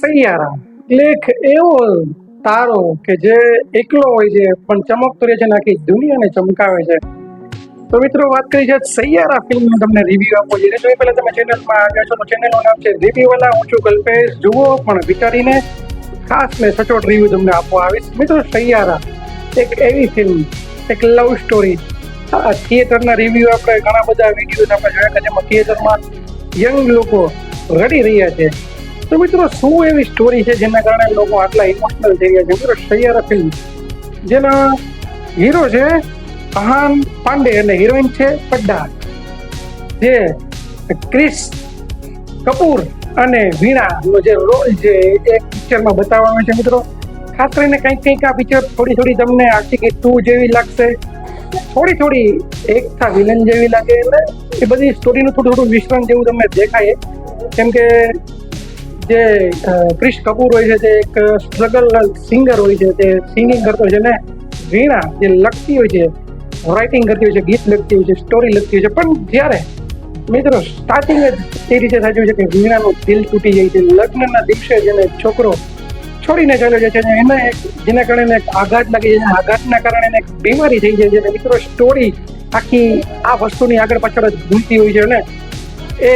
સૈયારા લેખ એવો તારો કે જે એકલો હોય છે, પણ ચમકતો છે ને દુનિયાને ચમકાવે છે. તો મિત્રો, વાત કરી છે સૈયારા ફિલ્મનો તમને રિવ્યુ આપો છે. એટલે પહેલા તમે ચેનલમાં આવ્યા છો, તો ચેનલનું નામ છે રિવ્યુ વાલા હું છું કલ્પેશ. જુઓ, પણ વિચારીને ખાસ મેં સચોટ રિવ્યુ તમને આપવા આવીશ. મિત્રો, સૈયારા એક એવી ફિલ્મ એક લવ સ્ટોરી થિયેટરના રિવ્યુ આપણે ઘણા બધા વિડીયોઝ આપણે જોયા કે જેમાં થિયેટરમાં યંગ લોકો રડી રહ્યા છે. તો મિત્રો, શું એવી સ્ટોરી છે જેના કારણે લોકો આટલા ઇમોશનલ થઈ ગયા છે? મિત્રો, સૈયારા ફિલ્મ જેના હીરો છે અહાન પાંડે અને હિરોઈન છે પડ્ડા જે ક્રિસ કપૂર અને વીણાનો જે રોલ છે એ પિક્ચરમાં બતાવવાનો છે, મિત્રો. ખાસ કરીને કંઈક કંઈક આ પિક્ચર થોડી થોડી તમને આશિકી ટુ જેવી લાગશે. થોડી થોડી એકતા વિલન જેવી લાગે, એટલે એ બધી સ્ટોરીનું થોડું થોડું મિશ્રણ જેવું તમને દેખાય. કેમ કે જે ક્રિશ કપૂર હોય છે તે એક સ્ટ્રગલ સિંગર હોય છે તે સિંગિંગ કરતો હોય છે ને વીણા જે લખતી હોય છે રાઇટિંગ કરતી હોય છે, ગીત લખતી હોય છે સ્ટોરી લખતી હોય છે. પણ જ્યારે મિત્રો સ્ટાર્ટિંગ જ એ રીતે થતું છે કે વીણાનું દિલ તૂટી જાય છે, લગ્નના દિવસે જેને છોકરો છોડીને ચાલ્યો જાય છે એને એક, જેના કારણે એક આઘાત લાગી જાય આઘાતના કારણે એક બીમારી થઈ જાય છે અને મિત્રો સ્ટોરી આખી આ વસ્તુની આગળ પાછળ જ ભૂલતી હોય છે અને એ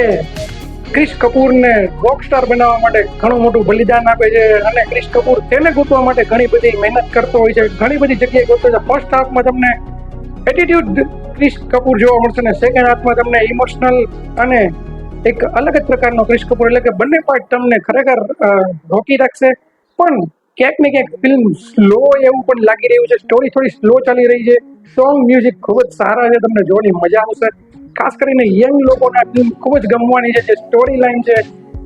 ક્રિશ કપૂરને રોક સ્ટાર બનાવવા માટે ઘણું મોટું બલિદાન આપે છે અને ક્રિશ કપૂર તેને ગોતવા માટે ઘણી બધી મહેનત કરતો હોય છે. ઘણી બધી જગ્યાએ ગોતતો છે. ફર્સ્ટ હાફમાં તમને એટીટ્યુડ ક્રિશ કપૂર જોવા મળશે ને સેકન્ડ હાફમાં તમને ઇમોશનલ અને એક અલગ જ પ્રકારનો ક્રિશ કપૂર એટલે કે બંને પાર્ટ તમને ખરેખર રોકી રાખશે. પણ ક્યાંક ને ક્યાંક ફિલ્મ સ્લો એવું પણ લાગી રહ્યું છે. સ્ટોરી થોડી સ્લો ચાલી રહી છે. સોંગ મ્યુઝિક ખૂબ જ સારા છે. તમને જોવાની મજા આવશે. ખાસ કરીને યંગ લોકોને ફિલ્મ ખૂબ જ ગમવાની છે, જે સ્ટોરી લાઈન છે,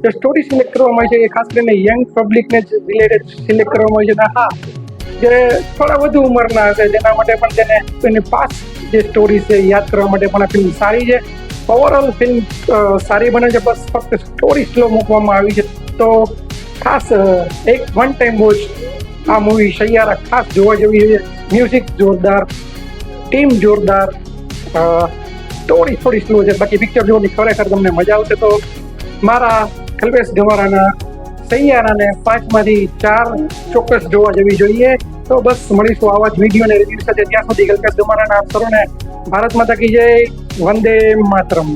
જે સ્ટોરી સિલેક્ટ કરવામાં આવી છે, એ ખાસ કરીને યંગ પબ્લિકને જ રિલેટેડ સિલેક્ટ કરવામાં આવી છે. હા, જે થોડા વધુ ઉંમરના હશે જેના માટે પણ તેને એની પાસ જે સ્ટોરી છે યાદ કરવા માટે પણ આ ફિલ્મ સારી છે. ઓવરઓલ ફિલ્મ સારી બને છે, બસ ફક્ત સ્ટોરી સ્લો મૂકવામાં આવી છે. તો ખાસ એક વન ટાઈમ વોચ આ મૂવી સૈયારા ખાસ જોવા જેવી છે. મ્યુઝિક જોરદાર ટીમ જોરદાર સ્ટોરી થોડી સ્લો છે? બાકી પિક્ચર જોવાની ખરેખર તમને મજા આવશે તો મારા કલ્પેશ ગવારાના સૈયારાને પાંચમાંથી ચાર ચોક્કસ જોવા જેવી જોઈએ. તો બસ મળીશું આવા જ વીડિયો અને રિવ્યુ સાથે. ત્યાં સુધી કલ્પેશ ગવારાના સરોને ભારત માતા કી જય. વંદે માતરમ.